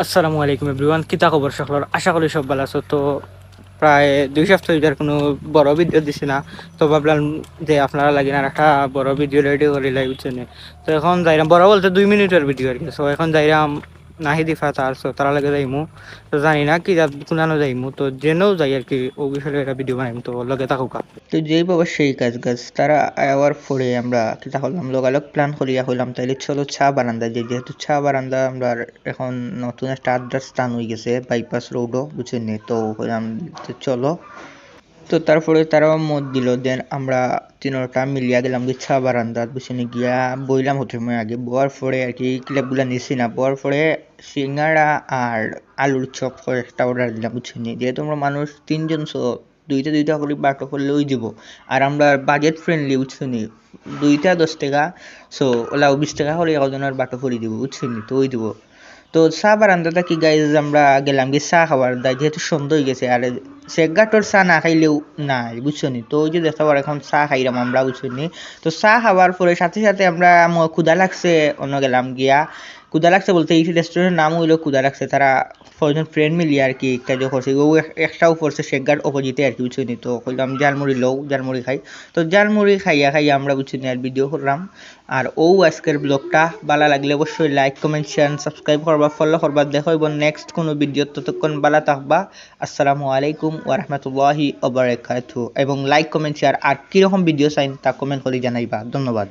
আসসালামু আলাইকুম এভরিওয়ান, কিতা খবর সকলের? আশা করি সব ভালো আছো। তো প্রায় দুই সপ্তাহ ধরে কোনো বড় ভিডিও দিছি না। তো ভাবলাম যে আপনারা লাগে না একটা বড় ভিডিও রেডি করে লাগছে তো এখন যাইলাম বড় বলতে দুই মিনিটের ভিডিও আর কি। সো এখন যাইরাম নাহি দিফা তার তারা লাগে যাইমু। তো জানি না কি কোনানো যাইমু। তো জেনেও যাই আর কি, ও বিষয়ে একটা ভিডিও বানাইম। তো লগে থাকুক তো যেই বাবা সেই কাজ গাছ তারা আওয়ার পরে আমরা কিতা হলাম লোকালক প্ল্যান করিয়া হইলাম। তাইলে চলো চা বারান্দা যে যেহেতু চা বারান্দা আমরা এখন নতুন একটা আড্ডার স্থান হয়ে গেছে বাইপাস রোডও বুঝছেন? তো হইলাম চলো তো তারপরে তারাও মত দিল, দেন আমরা তিনটা মিলিয়া গেলাম যে চা বারান্দাত বুঝছেন গিয়া বইলাম হতে সময় আগে। বোয়ার পরে আর কি ক্লিপগুলা নিছি না বোয়ার পরে সিঙ্গাড়া আর আলুর চপ করে একটা অর্ডার দিলাম, বুঝছেন নি? যেহেতু আমরা মানুষ তিনজন সো দুইটা দুইটা করে বাটো করলে ওই দিব আর আমরা বাজেট ফ্রেন্ডলি বুঝছেন দুইটা দশ টাকা সো ওলা বিশ টাকা করে একজনের বাটো করে দিব, বুঝছেন? তো ওই দিব। তো চা বারান্দাটা কি গাইজ আমরা গেলাম কি চা খাবার দায়? যেহেতু সন্ধ্যা হয়ে গেছে, আর সেগাটোর চা না খাইলেও নাই বুঝছ নি তো ওই যে দেখতে পারো এখন চা খাইলাম আমরা বুঝছ নি তো চা খাওয়ার পরে সাথে সাথে আমরা ক্ষুদা লাগছে অন্য গেলাম গিয়া ক্ষুদা লাগছে বলতে এই রেস্টুরেন্টের নাম হইল ক্ষুদা লাগছে তারা কয়েকজন ফ্রেন্ড মিলি আর কি যে করছে, ও এক- একটাও করছে শেখগার অপোজিটে আর কি বুঝছ তো? কইলাম জালমুড়ি লও জালমুড়ি খাই। তো জালমুড়ি খাইয়া খাইয়া আমরা বুঝছ আর ভিডিও করলাম। আর ও আজকের ব্লগটা ভালো লাগলে অবশ্যই লাইক কমেন্ট শেয়ার সাবস্ক্রাইব করবা ফলো করবা। দেখো এবং নেক্সট কোনো ভিডিও ততক্ষণ ভালো থাকবা। আসসালামু আলাইকুম ওরহমতুল্লাহি ওবরাকাতু এবং লাইক কমেন্ট শেয়ার আর কীরকম ভিডিও চাইন তা কমেন্ট করে জানাইবা। ধন্যবাদ।